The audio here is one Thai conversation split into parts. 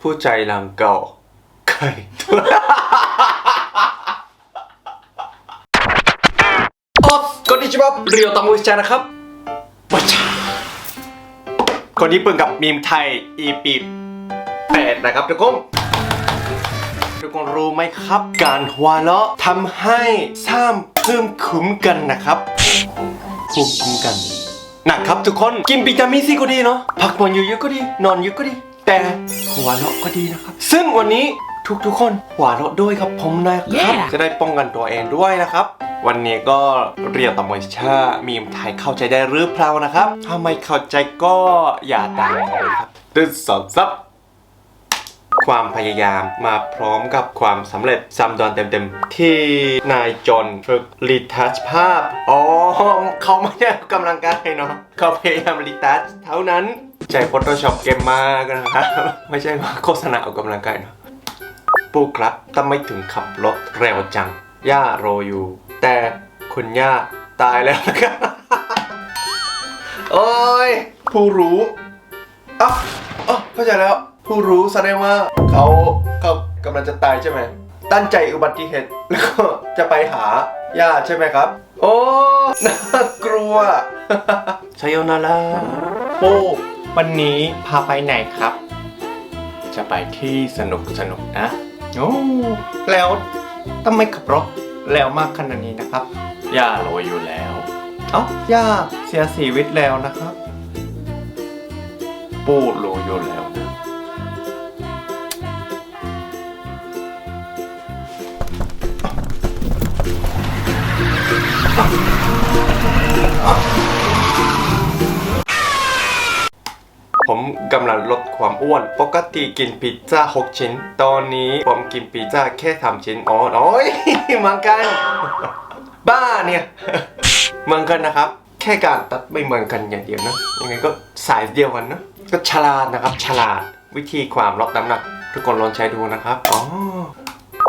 ผู้ใจรังเก่าไข่ออฟก็ดิจิบับเรียวตังวิชานะครับปัชคนญี่ปุ่นกับมีมไทย EP 8นะครับทุกคนทุกคนรู้ไหมครับ การหัวเราะทำให้สร้างเพิ่มคุ้มกันนะครับภูมิคุ้มกันนะครับทุกคนกินวิตามินซีก็ดีเนาะพักผ่อนยู่เยอะก็ดี นอนเยอะก็ดี แต่หัวเราะก็ดีนะครับ ซึ่งวันนี้ทุกๆคนหัวเราะด้วยครับผมนะครับ Yeah จะได้ป้องกันตัวเองด้วยนะครับ วันนี้ก็เรียนตามวิชามีมไทยเข้าใจได้หรือเปล่านะครับ ถ้าไม่เข้าใจก็อย่าด่าเลยครับตึ้งสองซับ ความพยายามมาพร้อมกับความสำเร็จซ้ำดอนเต็มๆ ที่นายจอห์นฝึกรีทัชภาพ อ๋อ เขาไม่ได้ออกกำลังกายเนาะเขาพยายามรีทัชเท่านั้น ใจ Photoshop เกมมากนะครับ ไม่ใช่ว่าโฆษณาออกกำลังกายเนาะปูครับทำไมถึงขับรถเร็วจัง ย่ารออยู่ แต่คุณย่าตายแล้วนะครับ โอ้ย ผู้รู้อะอ๋อเข้าใจแล้ว ผู้รู้แสดงว่าเขาเขากำลังจะตายใช่ไหม ตั้งใจอุบัติเหตุแล้วก็จะไปหาญาติใช่ไหมครับ โอ้ น่ากลัวชโยนาราโป้ วันนี้พาไปไหนครับ จะไปที่สนุกสนุกนะ โอ้แล้วทำไมขับรถแล้วมากขนาดนี้นะครับ ย่าโรยอยู่แล้ว เอ้าย่าเสียชีวิตแล้วนะครับ ปูรู้อยู่แล้วนะ ผมกำลังลดความอ้วน ปกติกินพิซซ่า 6 ชิ้น ตอนนี้ผมกินพิซซ่าแค่ 3 ชิ้นอ๋อโอ้ยมือนกัน บ้าเนี่ยมือนกันนะครับ แค่การตัดไม่เหมือนกันอย่างเดียวนะ ยังไงก็สายเดียวกันนะก็ฉลาดนะครับ ฉลาดวิธีความลดน้ำหนัก ทุกคนลองใช้ดูนะครับอ๋อ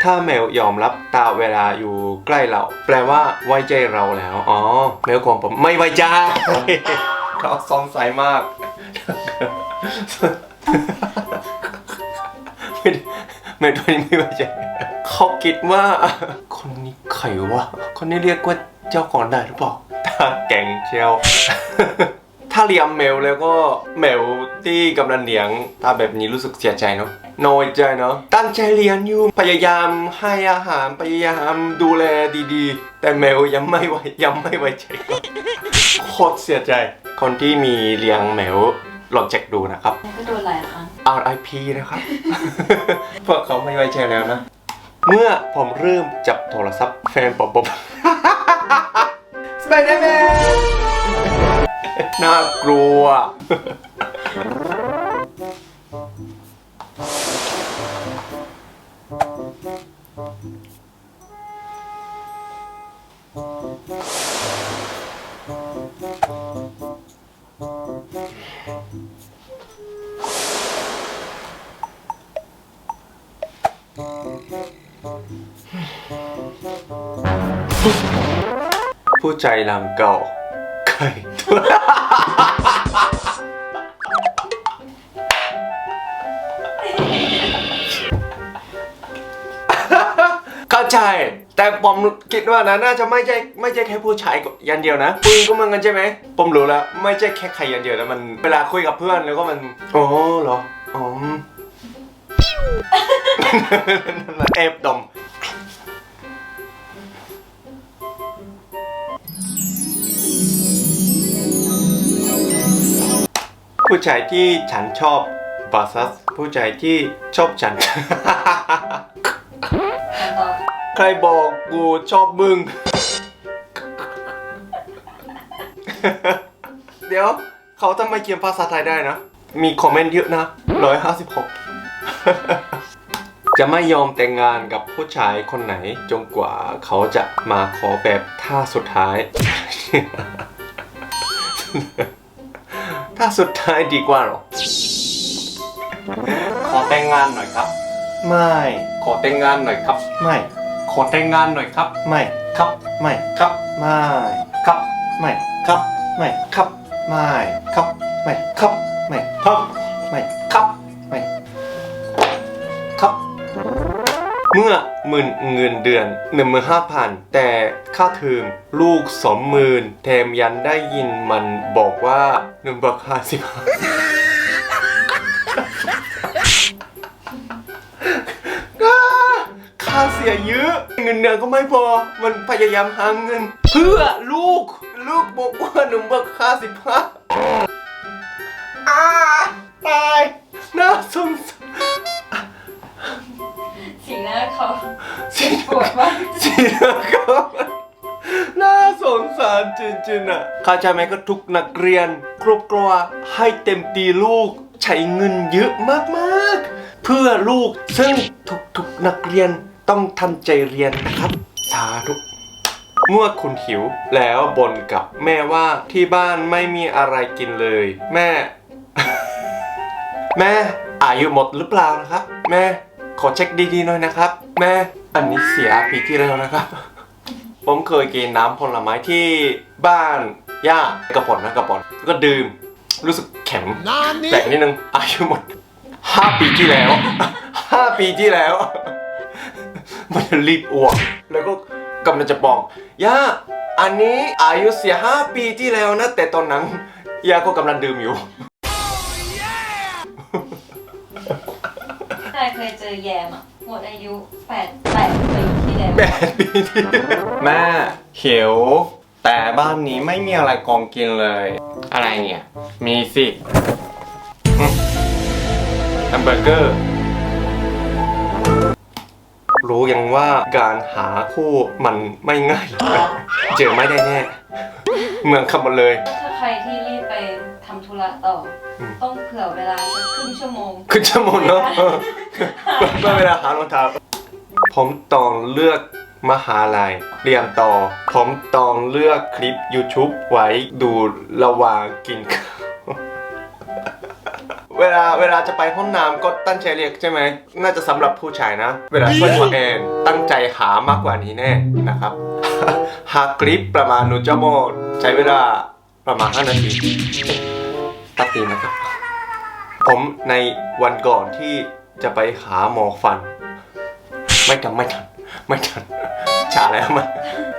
ถ้าแมวยอมรับตาเวลาอยู่ใกล้เรา แปลว่าไว้ใจเราแล้ว อ๋อ แมวของผมไม่ไว้ใจเขาสงสัยมาก ไม่ได้แม่ตัวนี้ไม่ไว้ใจเขาคิดว่า คนนี้ใครวะ คนนี้เรียกว่าเจ้าของได้หรือเปล่าตาแก่งเชียวถ้าเลี้ยงแมวแล้วก็แมวที่กำลังเลี้ยงถ้าแบบนี้รู้สึกเสียใจเนาะน้อยใจเนาะตั้งใจเลี้ยงอยู่พยายามให้อาหารพยายามดูแลดีๆ แต่แมวยังไม่ไว้ยังไม่ไว้ใจโคตรเสียใจ คนที่มีเลี้ยงแมว ลองเช็คดูนะครับแล้วก็โดนหลายครั้ง RIP นะครับเพราะเขาไม่ไว้ใจแล้วนะ เมื่อผมเริ่มจับโทรศัพท์แฟนผมผมสไปเดอร์แมนน่ากลัว ผู้ใจรังเก่าไข่ตัวเข้าใจ แต่ผมคิดว่านะน่าจะไม่ใช่ไม่ใช่แค่ผู้ชายยันเดียวนะผู้หญิงก็เหมือนกันใช่ไหมผมรู้แล้วไม่ใช่แค่ใครยันเดียวนะมันเวลาคุยกับเพื่อนแล้วก็มันอ๋อเหรออ๋อนั่นแหละเอฟดม ผู้ชายที่ฉันชอบ vs ผู้ชายที่ชอบฉันต่อใครบอกกูชอบมึง เดี๋ยวเขาทำไมเขียนภาษาไทยได้นะ มีคอมเมนต์เยอะนะร้อยห้าสิบหกจะไม่ยอมแต่งงานกับผู้ชายคนไหน จนกว่าเขาจะมาขอแบบท่าสุดท้าย ท่าสุดท้ายดีกว่าหรอ ขอแต่งงานหน่อยครับ ไม่ ขอแต่งงานหน่อยครับ ไม่ ขอแต่งงานหน่อยครับ ไม่ ครับ ไม่ ครับ ไม่ ครับ ไม่ ครับ ไม่ ครับ ไม่ ครับ ไม่ ครับ ไม่ ครับ ไม่ครับไม่ มื่อหมื่นเงินเดือนหนึ่งหมื่นห้าพันแต่ค่าเทอมลูกสองหมื่นแถมยันได้ยินมันบอกว่าหนึ่งบักห้าสิบห้าค่าเสียเยอะ เงินเดือนก็ไม่พอ มันพยายามหาเงิน เพื่อลูก ลูกบอกว่าหนึ่งบักห้าสิบห้าตายน่าสงสารสีหน้าเขาสีปวดมากสีหน้าเขาน่าสงสารจริงๆอะเข้าใจไหมก็ทุกนักเรียนครอบครัวให้เต็มตีลูก ใช้เงินเยอะมากๆ เพื่อลูกซึ่งทุกๆนักเรียนต้องทำใจเรียนนะครับสาธุเมื่อคุณหิวแล้วบ่นกับแม่ว่าที่บ้านไม่มีอะไรกินเลย แม่ แม่อายุหมดหรือเปล่านะครับ แม่ ขอเช็คดีๆหน่อยนะครับ แม่อันนี้เสียปีที่แล้วนะครับ ผมเคยกินน้ำผลไม้ที่บ้านย่ากระป๋อนนะกระป๋อนก็ดื่ม รู้สึกแข็งแปลกนิดนึงอายุหมดห้าปีที่แล้วห้าปีที่แล้ว มันจะรีบอ้วก แล้วก็กำลังจะบอกย่าอันนี้อายุเสียห้าปีที่แล้วนะ แต่ตอนนั้นย่าก็กำลังดื่มอยู่ ใช่เคยเจอแยมอะหมดอายุแปดแปดปีที่แล้วแปดปีที่แม่เขียวแต่บ้านนี้ไม่มีอะไรกองกินเลย อะไรเนี่ย มีสิอืมแฮมเบอร์เกอร์ รู้ยังว่าการหาคู่มันไม่ง่ายเลยเจอไม่ได้แน่ เมืองคำหมดเลย ถ้าใครที่รีบไปทำธุ ระต่ออม ต้องเผื่อเวลาสักครึ่งชั่วโมงคือชั่วโมงเนาะเออเมื่อเวลาหารองเท้าผมต้องเลือกมหาลัยเรียนต่อ ผมต้องเลือกคลิป YouTube ไว้ดูระหว่างกินข้าวเวลาเวลาจะไปห้องน้ำก็ตั้งใจเรียกใช่ไหม น่าจะสำหรับผู้ชายนะ เวลาช่วยตัวเองตั้งใจหามากกว่านี้แน่นะครับ หากคลิปประมาณหนึ่งชั่วโมงใช้เวลาประมาณ5นาที ตัดตีนะครับ ผมในวันก่อนที่จะไปหาหมอฟัน ไม่ทันไม่ทันไม่ทันช้าแล้วมัน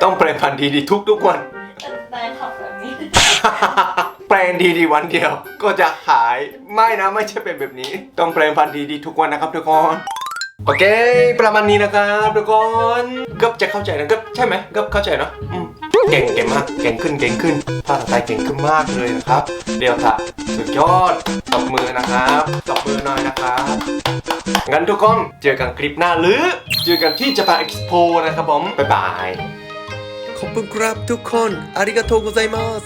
ต้องแปรงฟันดีๆทุกทุกๆวันนายขับแบบนี้ แปรงดีๆวันเดียว ก็จะหายไม่นะไม่ใช่เป็นแบบนี้ ต้องแปรงฟันดีๆทุกวันนะครับทุกคนโอเค ประมาณนี้นะครับทุกคนก็จะเข้าใจนะก็ใช่ไหมก็เข้าใจเนอะอืม เก่งเก่งมาก เก่งขึ้นเก่งขึ้นภาษาไทยเก่งขึ้นมากเลยนะครับ เดี๋ยวค่ะ สุดยอดตบมือนะครับตบมือหน่อยนะครับงั้นทุกคนเจอกันคลิปหน้าหรือ เจอกันที่ Japan Expo นะครับผมบ๊ายบายขอบคุณครับทุกคนอาริกาโตกุไซมัส